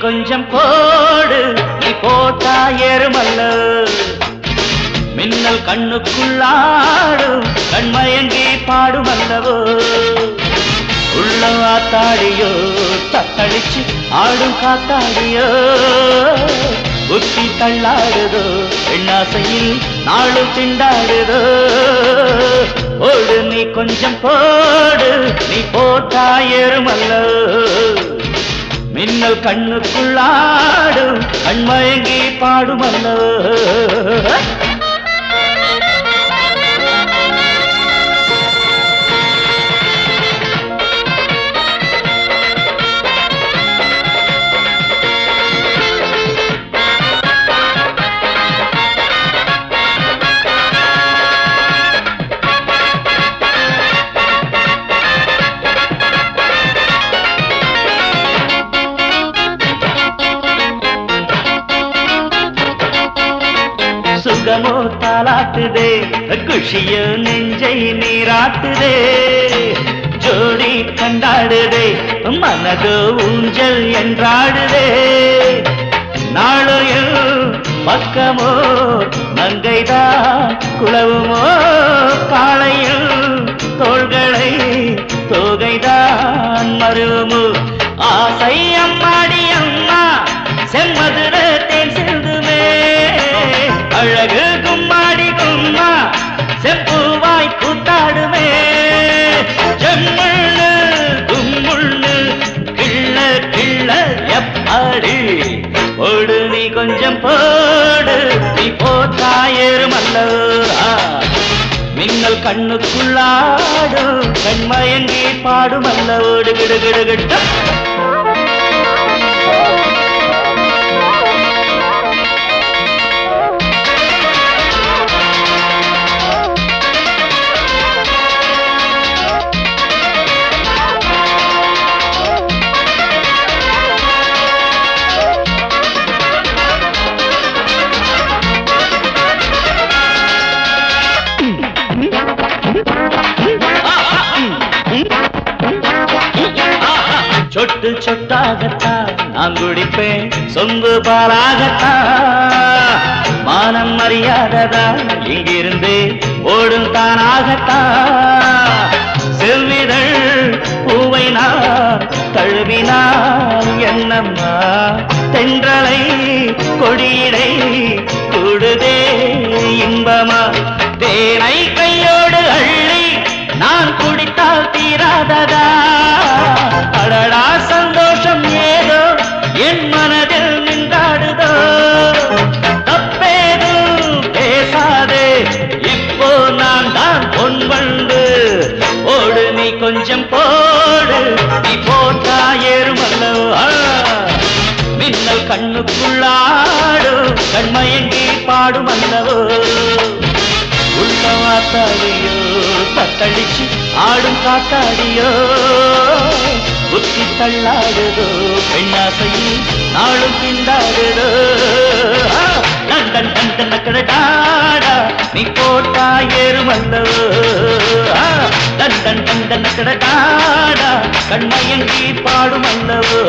கொஞ்சம் போடு நீ போட்டா ஏறுமல்ல. மின்னல் கண்ணுக்குள்ளாடும் கண்மயங்கி பாடுமல்லவோ. உள்ள ஆத்தாடியோ தத்தளிச்சு ஆடும் காத்தாடியோ. புத்தி தள்ளாடுதோ? பெண்ணாசையில் நாளும் திண்டாடுதோ? ஓடு நீ கொஞ்சம் போடு நீ போட்டாயருமல்ல மின்னல் கண்ணுக்குள்ளாடும் கண்மயங்கி பாடுமல்லோ? சொர்க்கமோ தாளாட்டுதே குஷியோ நெஞ்சை நீராட்டுதே ஜோடி கண்டாடுதே மனதோ ஊஞ்சல் என்றாடுதே. நாளையோ பக்கமோ மங்கைதான் குளவுமோ காளையில் தோள்களை தோகைதான் மருவமோ. ஆசை அம்மா அழகு கும்மாடி கும்மா செப்புவாய் கூத்தாடுமே செம்முள்ளு கும்முள்ளு கிள்ள கிள்ள எப்பாடி. போடு நீ கொஞ்சம் போடு நீ போத்தாயருமல்லா மின்னல் கண்ணுக்குள்ளாடும் கண்மயங்கி பாடுமல்ல ஓடு கிடுகிடுகிட்ட சொட்டு சொட்டாகத்தான் நான் குடிப்பேன். சொம்பு பாலாகத்தான். மானம் மரியாததான் இங்கிருந்து ஓடும் தானாகத்தான். செவ்விதழ் பூவை நான் தழுவினால் என்னம்மா? தென்றலை கொடியிடை கூடுதே இன்பமா? தேனை கையோடு அள்ளி நான் குடித்தால் தீராததா? கொஞ்சம் போடு. நீ போட்டா ஏறுமல்லவா? மின்னல் கண்ணுக்குள்ளாடு. கண்மயங்கி பாடுமல்லவோ? உள்ளவாத்தாடியோ தத்தளிச்சு ஆடும் காத்தாடியோ புத்தி தள்ளாடுதோ பெண்ணாசையில் நாளும் திண்டாடுதோ நந்தன் நந்தன் கண்டன் நக்கடாடா நீ போட்டா ஏறுமல்லவோ? கண்டன் நக்கடாடா பாடும் அல்லவோ?